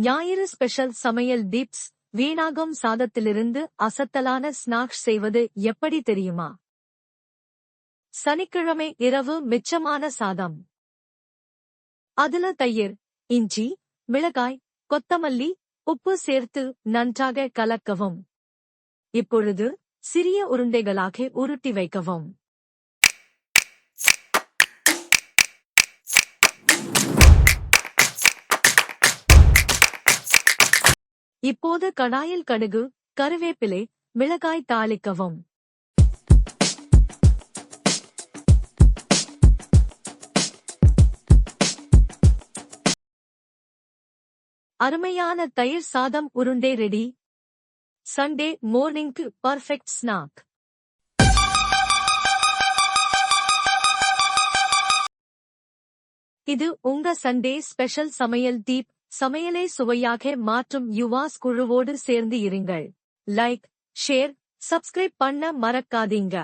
ஞாயிறு ஸ்பெஷல் சமையல் டிப்ஸ் வீணாகும் சாதத்திலிருந்து அசத்தலான ஸ்நாக்ஸ் செய்வது எப்படி தெரியுமா? சனிக்கிழமை இரவு மிச்சமான சாதம். அதுல தயிர் இஞ்சி மிளகாய் கொத்தமல்லி உப்பு சேர்த்து நன்றாக கலக்கவும். இப்பொழுது சிறிய உருண்டைகளாக உருட்டி வைக்கவும். இப்போது கடாயில் கடுகு கருவேப்பிலை மிளகாய் தாளிக்கவும். அருமையான தயிர் சாதம் உருண்டை ரெடி. சண்டே மார்னிங்க்கு பர்ஃபெக்ட் ஸ்நாக் இது உங்க சண்டே ஸ்பெஷல் சமையல் டீப் சமையலை சுவையாக மாற்றும் யுவாஸ் குழுவோடு சேர்ந்து இருங்கள். லைக் ஷேர் சப்ஸ்கிரைப் பண்ண மறக்காதீங்க.